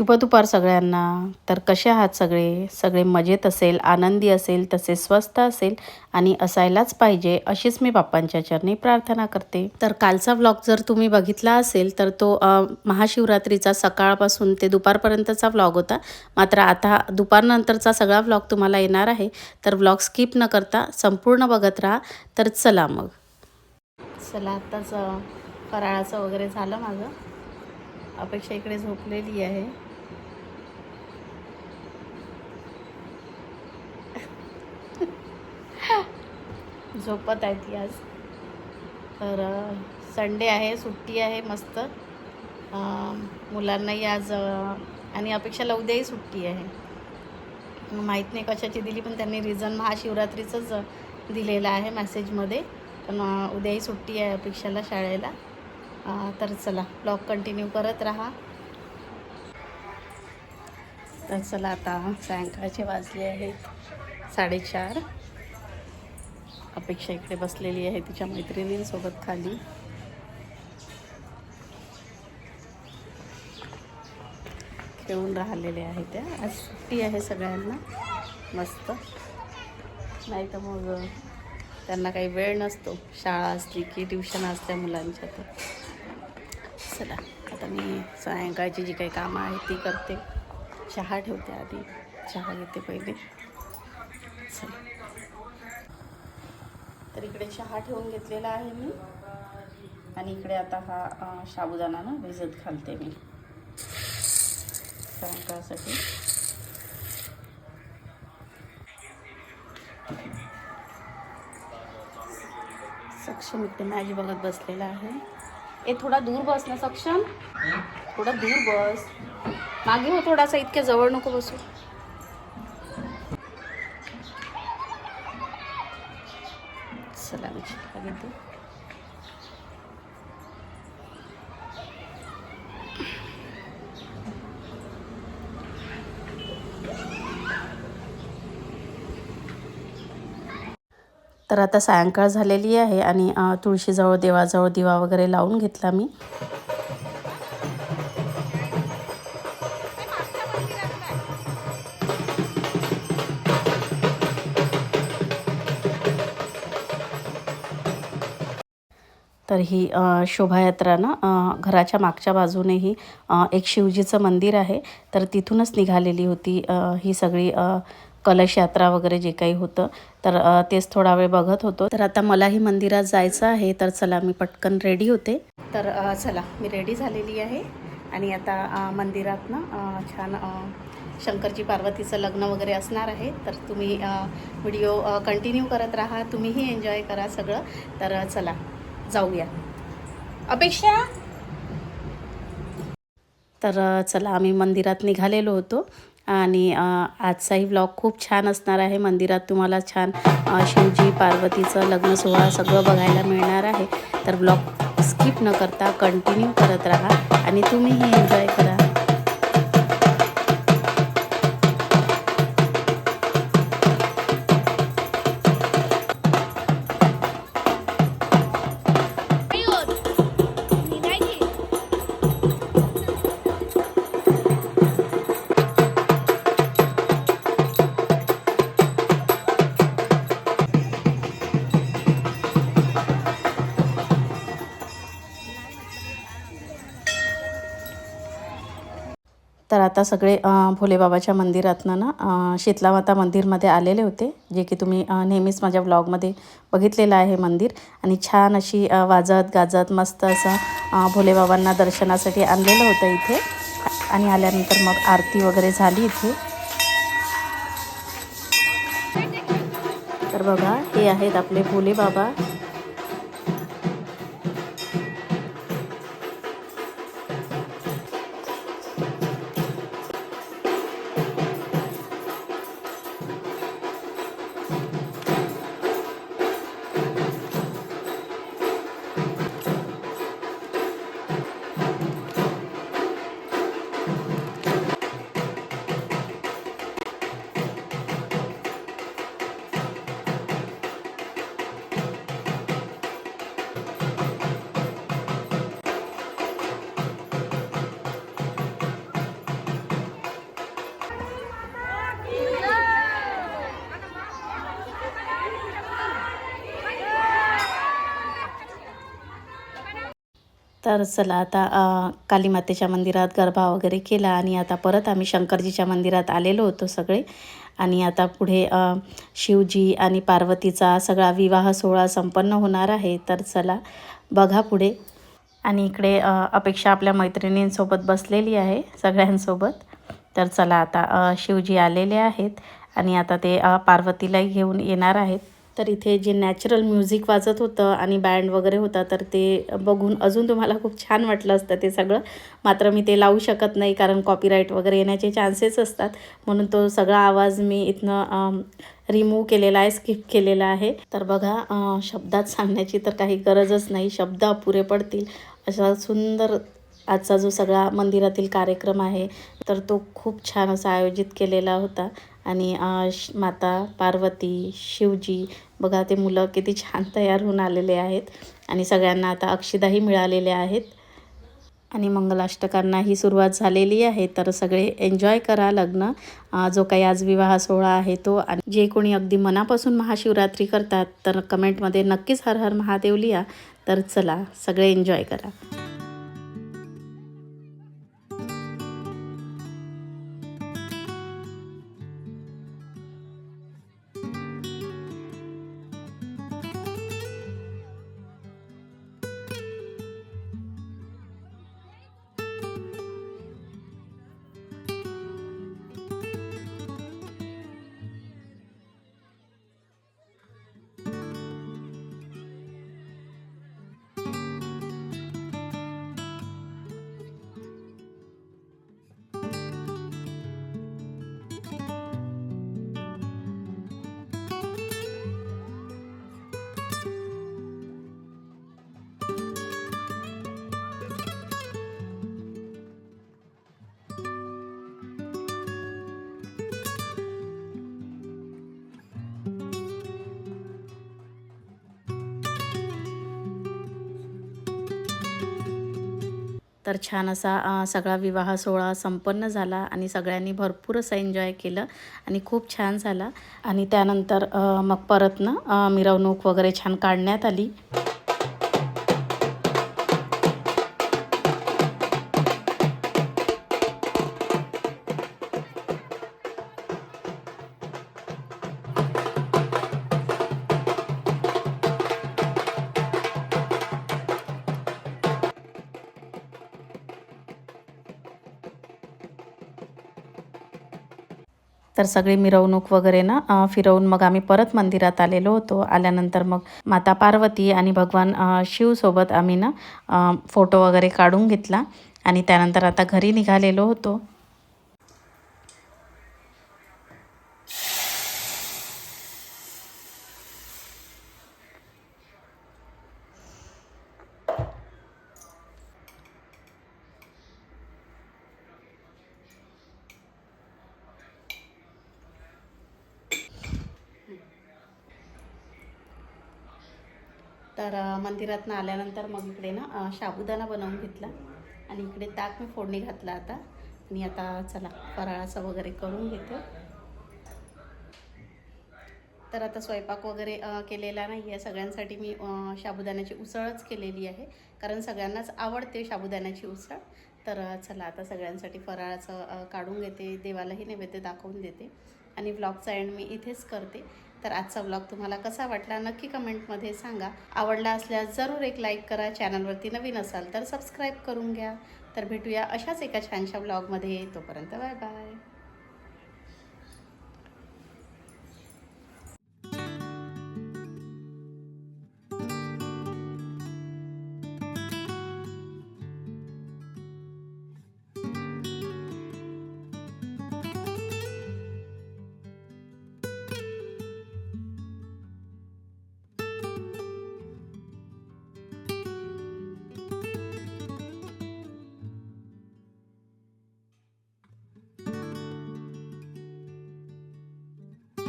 शुभ दुपार सगळ्यांना. तर कसे आहात सगळे? सगळे मजेत असेल आनंदी असेल तसे स्वस्त असेल आणि असायलाच पाहिजे अशीच मी बाप्पांच्या चरणी प्रार्थना करते. तर कालचा व्लॉग जर तुम्ही बघितला असेल तर तो महाशिवरात्रीचा सकाळपासून ते दुपारपर्यंतचा व्लॉग होता. मात्र आता दुपारनंतरचा सगळा व्लॉग तुम्हाला येणार आहे. तर व्लॉग स्किप न करता संपूर्ण बघत राहा. तर चला मग. चला आत्ताच फराळाचं वगैरे झालं माझं. अपेक्षा इकडे झोपलेली आहे. झोपत आहे ती आज. तर संडे आहे सुट्टी आहे मस्त. मुलांनाही आज आणि अपेक्षाला उद्याही सुट्टी आहे. माहीत नाही कशाची दिली पण त्यांनी रिझन महाशिवरात्रीचंच दिलेलं आहे मॅसेजमध्ये पण उद्याही सुट्टी आहे अपेक्षाला शाळेला. तर चला ब्लॉग कंटिन्यू करत राहा. तर चला आता सायंकाळचे वाजले आहेत साडेचार. अपेक्षा इकडे बसलेली आहे तिच्या मैत्रिणींसोबत खाली. खेळून राहिलेले आहे त्या. आज सुट्टी आहे सगळ्यांना. मस्त. नाही तर मग त्यांना काही वेळ नसतो. शाळा असली की ट्युशन असल्या मुलांच्या तर. चला आता मी सायंकाळची जी काही कामं आहेत ती करते. चहा ठेवते आधी. चहा घेते पहिले. चला. तर इकडे चहा ठेवून घेतलेला आहे मी. आणि इकडे आता हा अं, साबुदाणा ना भिजत घालते मी. स्वयंपाकासाठी सक्षम इकडे मॅच बघत बसलेला आहे. ए थोडा दूर बस ना सक्षम. थोडा दूर बस. मागे हो थोडासा इतक्या जवळ नको बसू चला मी चहा घेते तर आता सायंकाळ झालेली आहे आणि तुळशीजवळ देवाजवळ दिवा वगैरे लावून घेतला मी. तर ही शोभायात्रा ना घराच्या मागच्या बाजूनेही एक शिवजीचं मंदिर आहे. तर तिथूनच निघालेली होती ही सगळी कलश यात्रा वगैरे जे काही होतं तर तेच थोडा वेळ बघत होतो. तर आता मलाही मंदिरात जायचं आहे तर चला मी पटकन रेडी होते. तर चला मी रेडी झालेली आहे. आणि आता मंदिरात ना छान शंकरजी पार्वतीचं लग्न वगैरे असणार आहे. तर तुम्ही व्हिडिओ कंटिन्यू करत राहा तुम्हीही एन्जॉय करा सगळं. तर चला जाऊया. अपेक्षा? तर चला आम्ही मंदिरात निघालेलो होतो. आणि आजचाही ब्लॉग खूप छान असणार आहे. मंदिरात तुम्हाला छान शिवजी पार्वतीचं लग्न सोहळा सगळं बघायला मिळणार आहे. तर ब्लॉग स्किप न करता कंटिन्यू करत राहा आणि तुम्हीही एन्जॉय करा. तर आता सगळे भोलेबाबाच्या मंदिरातनं ना शीतलामाता मंदिरमध्ये आलेले होते जे की तुम्ही नेहमीच माझ्या ब्लॉगमध्ये बघितलेलं आहे मंदिर. आणि छान अशी वाजत गाजत मस्त असं भोलेबाबांना दर्शनासाठी आणलेलं होतं इथे. आणि आल्यानंतर मग आरती वगैरे झाली इथे. तर बघा हे आहेत आपले भोलेबाबा तर चला आता कालीमातेच्या मंदिरात गरबा वगैरे केला आणि आता परत आम्ही शंकरजीच्या मंदिरात आलेलो होतो सगळे. आणि आता पुढे शिवजी आणि पार्वतीचा सगळा विवाह सोहळा संपन्न होणार आहे. तर चला बघा पुढे. आणि इकडे अपेक्षा आपल्या मैत्रिणींसोबत बसलेली आहे सगळ्यांसोबत. तर चला आता शिवजी आलेले आहेत आणि आता ते पार्वतीलाही घेऊन येणार आहेत. तर इथे जे नॅचरल म्युझिक वाजत होतं आणि बँड वगैरे होता तर ते बघून अजून तुम्हाला खूप छान वाटलं असतं ते सगळं. मात्र मी ते लावू शकत नाही कारण कॉपीराईट वगैरे येण्याचे चान्सेस असतात. म्हणून तो सगळा आवाज मी इथनं रिमूव्ह केलेला आहे स्किप केलेला आहे. तर बघा शब्दात सांगण्याची तर काही गरजच नाही. शब्द अपुरे पडतील. अशा सुंदर आजचा जो सगळा मंदिरातील कार्यक्रम आहे तर तो खूप छान असा आयोजित केलेला होता. आणि श- माता पार्वती शिवजी बघा ते मुलं किती छान तयार होऊन आलेले आहेत आणि सगळ्यांना आता अक्षिदाही मिळालेल्या आहेत. आणि मंगलाष्टकांना ही सुरुवात झालेली आहे तर सगळे एन्जॉय करा लग्न. जो काही आज विवाह सोहळा आहे तो आणि जे कोणी अगदी मनापासून महाशिवरात्री करतात तर कमेंटमध्ये नक्कीच हर हर महादेव लिहा. तर चला सगळे एन्जॉय करा. तर छान असा सगळा विवाह सोहळा संपन्न झाला आणि सगळ्यांनी भरपूर असं एन्जॉय केलं आणि खूप छान झाला. आणि त्यानंतर मग परत ना मिरवणूक वगैरे छान काढण्यात आली. तर सगळी मिरवणूक वगैरे ना फिरवून मग आम्ही परत मंदिरात आलेलो होतो. आल्यानंतर मग माता पार्वती आणि भगवान शिवसोबत आम्ही ना फोटो वगैरे काढून घेतला. आणि त्यानंतर आता घरी निघालेलो होतो. तर मंदिरातनं आल्यानंतर मग इकडे ना अ, साबुदाणा बनवून घेतला. आणि इकडे ताक मी फोडणी घातला आता. आणि आता चला फराळाचं वगैरे करून घेतो. तर आता स्वयंपाक वगैरे केलेला नाही आहे सगळ्यांसाठी मी शाबुदाण्याची साबुदाण्याची उसळच केलेली आहे. कारण सगळ्यांनाच आवडते साबुदाण्याची उसळ. तर चला आता सगळ्यांसाठी फराळाचं काढून घेते. देवालाही नैवेद्य दाखवून देते. आणि व्लॉगचा एंड मी इथेच करते. तर आजचा ब्लॉग तुम्हाला कसा वाटला नक्की कमेंटमध्ये सांगा. आवडला असल्यास जरूर एक लाईक करा. चॅनलवरती नवीन असाल तर सबस्क्राईब करून घ्या. तर भेटूया अशाच एका छानशा ब्लॉगमध्ये तोपर्यंत बाय बाय